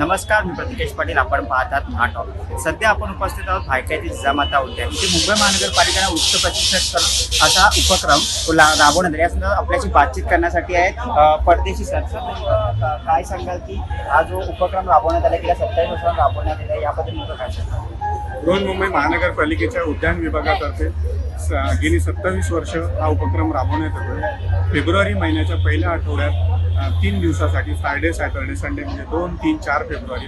नमस्कार मी प्रतिकेश पाटील. आपण पाहतात नाटक सध्या आपण उपस्थित आहोत भायक्याची जिजामाता उद्यान. इथे मुंबई महानगरपालिकेनं उच्च प्रशिक्षण असा उपक्रम ला- राबवण्यात आला. यासंदर्भात आपल्याशी बातचीत करण्यासाठी आहेत परदेशी सर. सर, काय सांगाल की हा जो उपक्रम राबवण्यात आला गेल्या सत्तावीस वर्षात राबवण्यात आला याबद्दल नेमकं काय सांगाल? बृहन्मुंबई महानगरपालिकेच्या उद्यान विभागातर्फे स- गेली सत्तावीस वर्ष हा उपक्रम राबवण्यात येतो फेब्रुवारी महिन्याच्या पहिल्या आठवड्यात तीन दिवसासाठी फ्रायडे सॅटर्डे संडे म्हणजे दोन तीन चार फेब्रुवारी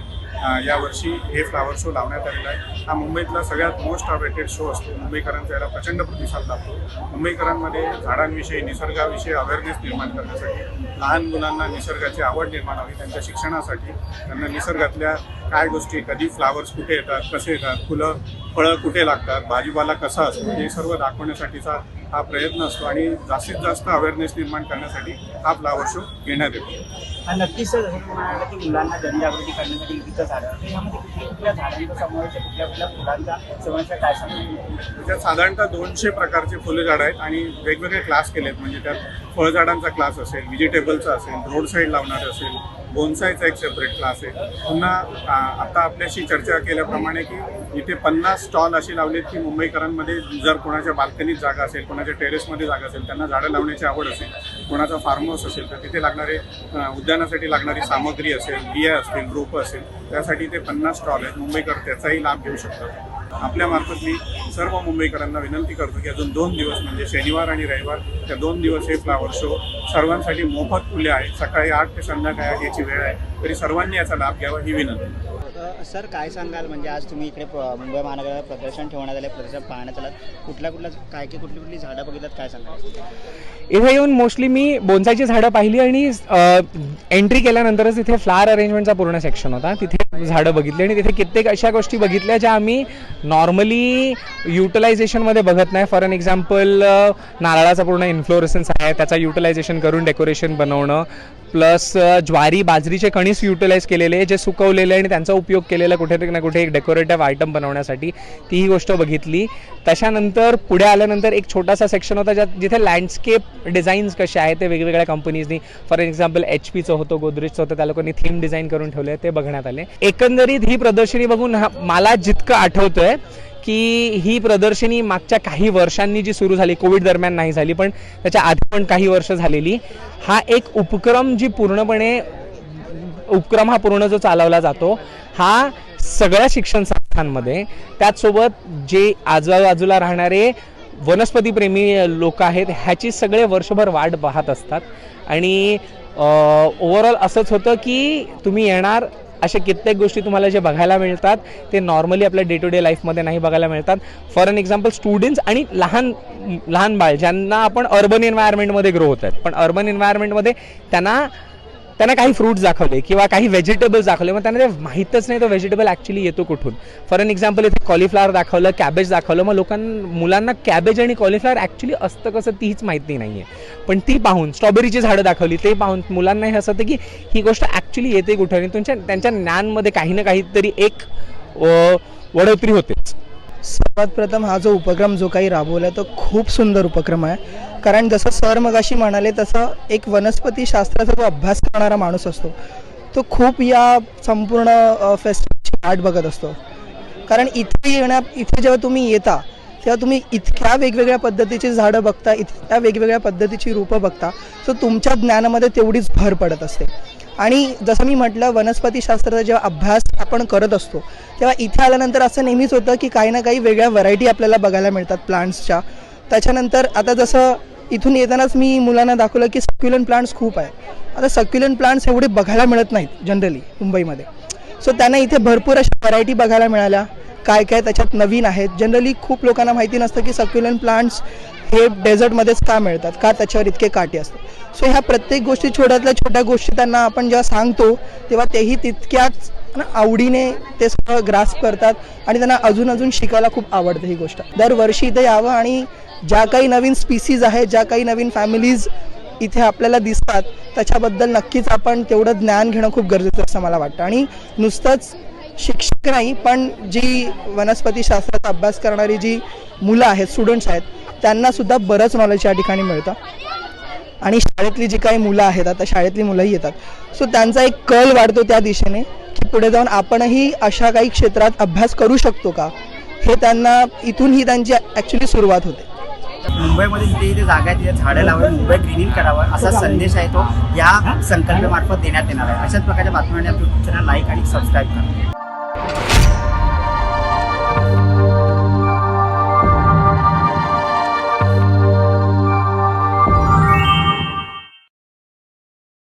यावर्षी हे फ्लावर शो लावण्यात आलेला आहे. हा मुंबईतला सगळ्यात मोस्ट अवेटेड शो असतो. मुंबईकरांचा याला प्रचंड प्रतिसाद लाभतो. मुंबईकरांमध्ये झाडांविषयी निसर्गाविषयी अवेअरनेस निर्माण करण्यासाठी लहान मुलांना निसर्गाची आवड निर्माण हवी त्यांच्या शिक्षणासाठी त्यांना निसर्गातल्या काय गोष्टी कधी फ्लावर्स कुठे येतात कसे येतात फुलं फळं कुठे लागतात भाजीपाला कसा असतो हे सर्व दाखवण्यासाठीचा हा प्रयत्न असतो आणि जास्तीत जास्त अवेअरनेस निर्माण करण्यासाठी हा फ्लावर शो घेण्यात येतो. हा नक्कीच सर. जसं म्हणाला की मुलांना जनजागृती करण्यासाठी विविध झाडं तर यामध्ये कुठल्या कुठल्या झाडांचा समावेश आहे कुठल्या कुठल्या फुलांचा समावेश आहे काय सांगाल त्याच्यात साधारणतः दोनशे प्रकारचे फुले झाडं आहेत आणि वेगवेगळे क्लास केले आहेत म्हणजे त्यात फळझाडांचा क्लास असेल व्हिजिटेबलचा असेल रोड साईड लावणारे असेल बोनसायचा एक सेपरेट क्लास आहे. पुन्हा आता आपल्याशी चर्चा केल्याप्रमाणे की इथे पन्नास स्टॉल असे लावलेत की मुंबईकरांमध्ये जर कोणाच्या बाल्कनीत जागा असेल कोणाच्या टेरेसमध्ये जागा असेल त्यांना झाडं लावण्याची आवड असेल कोणाचा फार्म हाऊस असेल तर तिथे लागणारे उद्यानासाठी लागणारी सामग्री असेल बिया असतील रोपं असेल त्यासाठी ते पन्नास स्टॉल आहेत. मुंबईकर त्याचाही लाभ घेऊ शकतात. आपल्यामार्फत मी सर्व मुंबईकरांना विनंती करतो की अजून दोन दिवस म्हणजे शनिवार आणि रविवार त्या दोन दिवस हे फ्लावर शो सर्वांसाठी मोफत खुले आहे सकाळी आठ ते संध्याकाळी आठ याची वेळ आहे. तरी सर्वांनी याचा लाभ घ्यावा ही विनंती. सर काय सांगाल? म्हणजे आज तुम्ही इकडे मुंबई महानगरात प्रदर्शन ठेवण्यात आले प्रदर्शन पाहण्यात आलं कुठल्या कुठल्या काय काय कुठली कुठली झाडं बघितल्यात? काय सांगाल? इथे येऊन मोस्टली मी बोन्सायची झाडं पाहिली आणि एंट्री केल्यानंतरच तिथे फ्लावर अरेंजमेंटचा पूर्ण सेक्शन होता. तिथे झाडं बघितली आणि तिथे कित्येक अशा गोष्टी बघितल्या ज्या आम्ही नॉर्मली युटिलायझेशनमध्ये बघत नाही. फॉर अन एक्झाम्पल नारळाचा पूर्ण इन्फ्लोरेसन्स आहे. त्याचा युटिलायझेशन करून डेकोरेशन बनवणं प्लस ज्वारी बाजरीचे कणीस युटिलाइज केलेले जे सुकवलेले आणि त्यांचा उपयोग केलेला कुठे ना कुठे एक डेकोरेटिव्ह आयटम बनवण्यासाठी ती ही गोष्ट बघितली. त्याच्यानंतर पुढे आल्यानंतर एक छोटासा सेक्शन होता ज्यात जिथे लँडस्केप डिझाईन्स कसे आहेत ते वेगवेगळ्या कंपनीजनी फॉर एक्झाम्पल एच पीचं होतं गोदरेजचं होतं त्या लोकांनी थीम डिझाईन करून ठेवले ते बघण्यात आले. एकंदरीत ही प्रदर्शनी बघून मला जितकं आठवतंय की ही प्रदर्शनी मागच्या काही वर्षांनी जी सुरू झाली कोविड दरम्यान नाही झाली पण त्याच्या आधी पण काही वर्ष झालेली हा एक उपक्रम जी पूर्णपणे उपक्रम हा पूर्ण जो चालवला जातो हा सगळ्या शिक्षण संस्थांमध्ये त्याचसोबत जे आजूबाजूला राहणारे वनस्पतीप्रेमी लोक आहेत ह्याची सगळे वर्षभर वाट पाहत असतात. आणि ओव्हरऑल असंच होतं की तुम्ही येणार अशा कित्येक गोष्टी तुम्हाला जे बघायला मिळतात ते नॉर्मली आपल्या डे टू डे लाईफमध्ये नाही बघायला मिळतात. फॉर अन एक्झाम्पल स्टुडंट्स आणि लहान लहान बाळ ज्यांना आपण अर्बन एन्व्हायरमेंटमध्ये ग्रो होत आहेत. पण अर्बन एन्व्हायरमेंटमध्ये त्यांना त्यांना काही फ्रूट्स दाखवले किंवा काही व्हेजिटेबल्स दाखवले मग त्यांना ते माहीतच नाही तो व्हेजिटेबल ॲक्च्युली येतो कुठून. फॉर अन एक्झाम्पल इथे कॉलीफ्लावर दाखवलं कॅबेज दाखवलं मग लोकांना मुलांना कॅबेज आणि कॉलीफ्लावर ॲक्च्युली असतं कसं तीच माहिती नाही आहे पण ती पाहून स्ट्रॉबेरीची झाडं दाखवली ते पाहून मुलांना हे असं होतं की ही गोष्ट ॲक्च्युली येते कुठं? आणि तुमच्या त्यांच्या ज्ञानमध्ये काही ना काहीतरी एक अ, वडोतरी होतेच. सर्वात प्रथम हा जो उपक्रम जो काही राबवला तो खूप सुंदर उपक्रम आहे. कारण जसं सर मगाशी म्हणाले तसं एक वनस्पती शास्त्राचा जो अभ्यास करणारा माणूस असतो तो खूप या संपूर्ण फेस्टिवलची वाट बघत असतो. कारण इथे येण्या इथे जेव्हा तुम्ही येता तेव्हा तुम्ही इतक्या वेगवेगळ्या पद्धतीची झाडं बघता इतक्या वेगवेगळ्या पद्धतीची रूपं बघता सो तुमच्या ज्ञानामध्ये तेवढीच भर पडत असते. आणि जसं मी म्हटलं वनस्पतीशास्त्राचा जेव्हा अभ्यास आपण करत असतो तेव्हा इथे आल्यानंतर असं नेहमीच होतं की काही ना काही वेगळ्या व्हरायटी आपल्याला बघायला मिळतात प्लांट्सच्या त्याच्यानंतर आता जसं इथून येतानाच मी मुलांना दाखवलं की सक्युलन प्लांट्स खूप आहे आता सक्युलन प्लांट्स एवढे बघायला मिळत नाहीत जनरली मुंबईमध्ये. सो त्यांना इथे भरपूर अशा व्हरायटी बघायला मिळाल्या. काय काय त्याच्यात नवीन आहेत. जनरली खूप लोकांना माहिती नसतं की सक्युलन प्लांट्स हे डेझर्टमध्येच का मिळतात? का त्याच्यावर इतके काटे असतात? सो ह्या प्रत्येक गोष्टी छोट्यातल्या छोट्या गोष्टी त्यांना आपण जेव्हा सांगतो तेव्हा तेही तितक्याच आवडीने ते सगळं ग्रास्प करतात आणि त्यांना अजून अजून शिकायला खूप आवडते ही गोष्ट. दरवर्षी इथे यावं आणि ज्या काही नवीन स्पीसीज आहेत ज्या काही नवीन फॅमिलीज इथे आपल्याला दिसतात त्याच्याबद्दल नक्कीच आपण तेवढं ज्ञान घेणं खूप गरजेचं असं मला वाटतं. आणि नुसतंच शिक्षक नाही पण जी वनस्पतीशास्त्राचा अभ्यास करणारी जी मुलं आहेत स्टुडंट्स आहेत त्यांना सुद्धा बरंच नॉलेज या ठिकाणी मिळतं. आणि शाळेतली जी काही मुलं आहेत आता शाळेतली मुलंही येतात. सो त्यांचा एक कल वाढतो त्या दिशेने की पुढे जाऊन आपणही अशा काही क्षेत्रात अभ्यास करू शकतो का? हे त्यांना इथूनही त्यांची ॲक्च्युली सुरुवात होते. मुंबईमध्ये जिथे जिथे जागा आहे तिथे झाडं लावावी मुंबई ग्रीनिंग करावं असा संदेश आहे तो या संकल्पमार्फत देण्यात येणार आहे. अशाच प्रकारच्या बातम्यांना लाईक आणि सबस्क्राईब करा.